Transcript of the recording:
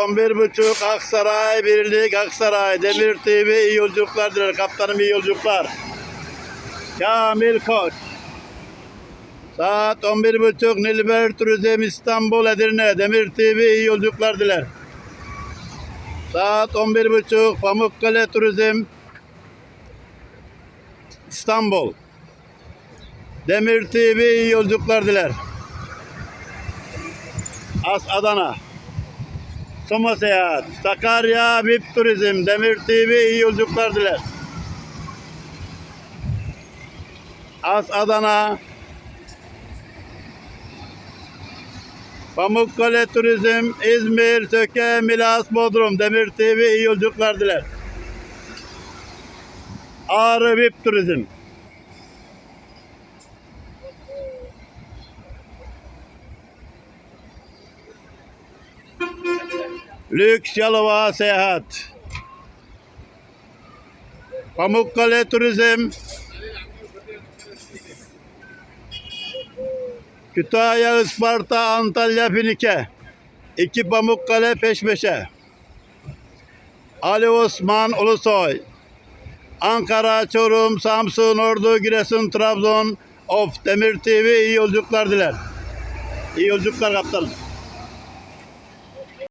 11.30 Aksaray Birlik Aksaray Demir TV iyi yolculuklar diler. Kaptanım iyi yolculuklar. Kamil Koç. Saat 11.30 Nilüfer Turizm İstanbul Edirne Demir TV iyi yolculuklar diler. Saat 11.30 Pamukkale Turizm İstanbul. Demir TV iyi yolculuklar diler. As Adana. Soma Seyahat, Sakarya VIP Turizm, Demir TV iyi yolculuklar diler. As Adana, Pamukkale Turizm, İzmir, Söke, Milas, Bodrum, Demir TV iyi yolculuklar diler. Ağrı VIP Turizm. Lüks Yalova Seyahat. Pamukkale Turizm. Kütahya, Isparta, Antalya, Finike. İki Pamukkale peş peşe. Ali Osman Ulusoy. Ankara, Çorum, Samsun, Ordu, Giresun, Trabzon. Of Demir TV iyi yolculuklar diler. İyi yolculuklar kaptanım.